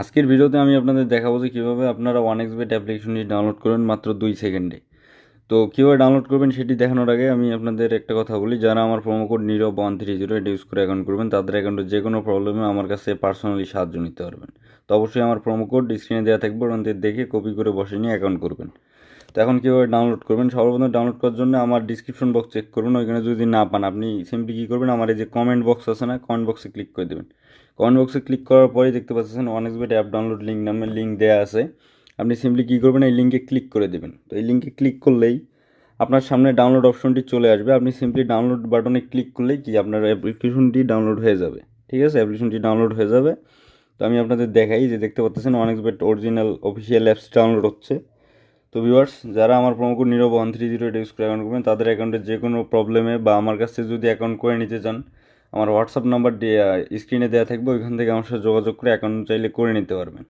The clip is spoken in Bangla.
আজকের ভিডিওতে আমি আপনাদের দেখাবো যে কীভাবে আপনারা ওয়ান এক্স বেট অ্যাপ্লিকেশনটি ডাউনলোড করবেন মাত্র দুই সেকেন্ডে। তো কীভাবে ডাউনলোড করবেন সেটি দেখানোর আগে আমি আপনাদের একটা কথা বলি। যারা আমার promo code Nirob one three zero এটা ইউজ করে অ্যাকাউন্ট করবেন, তাদের অ্যাকাউন্টে যে কোনো প্রবলেমে আমার কাছে পার্সোনালি সাহায্য নিতে পারবেন। তো অবশ্যই আমার প্রোমো কোড স্ক্রিনে দেওয়া থাকবে থেকে দেখে কপি করে বসে নিয়ে অ্যাকাউন্ট করবেন। তো এখন কীভাবে ডাউনলোড করবেন? সর্বপ্রথম ডাউনলোড করার জন্য আমার ডিসক্রিপশন বক্স চেক করুন, ওইখানে যদি না পান, আপনি সিম্পলি কী করবেন? আমার এই যে কমেন্ট বক্স আছে না কমেন্ট বক্সে ক্লিক করে দেবেন। কমেন্ট বক্সে ক্লিক করার পরেই দেখতে পাচ্ছেন one X bet app download link নামে লিঙ্ক দেওয়া আছে। আপনি সিম্পলি কী করবেন? এই লিঙ্কে ক্লিক করে দেবেন। তো এই লিঙ্কে ক্লিক করলেই আপনার সামনে ডাউনলোড অপশনটি চলে আসবে। আপনি সিম্পলি ডাউনলোড বাটনে ক্লিক করলেই কি আপনার অ্যাপ্লিকেশনটি ডাউনলোড হয়ে যাবে। ঠিক আছে? অ্যাপ্লিকেশনটি ডাউনলোড হয়ে যাবে। তো আমি আপনাদের দেখাই যে দেখতে পাচ্ছেন one bet original official apps download হচ্ছে। তো ভিউয়ার্স যারা আমার code Nirob one three zero use করে অ্যাকাউন্ট করবেন, তাদের অ্যাকাউন্টে যে কোনো প্রবলেমে বা আমার কাছে যদি অ্যাকাউন্ট করে নিতে চান, আমার হোয়াটসঅ্যাপ নাম্বার স্ক্রিনে দেওয়া থাকবে, ওইখান থেকে আমার সাথে যোগাযোগ করে অ্যাকাউন্ট চাইলে করে নিতে পারবেন।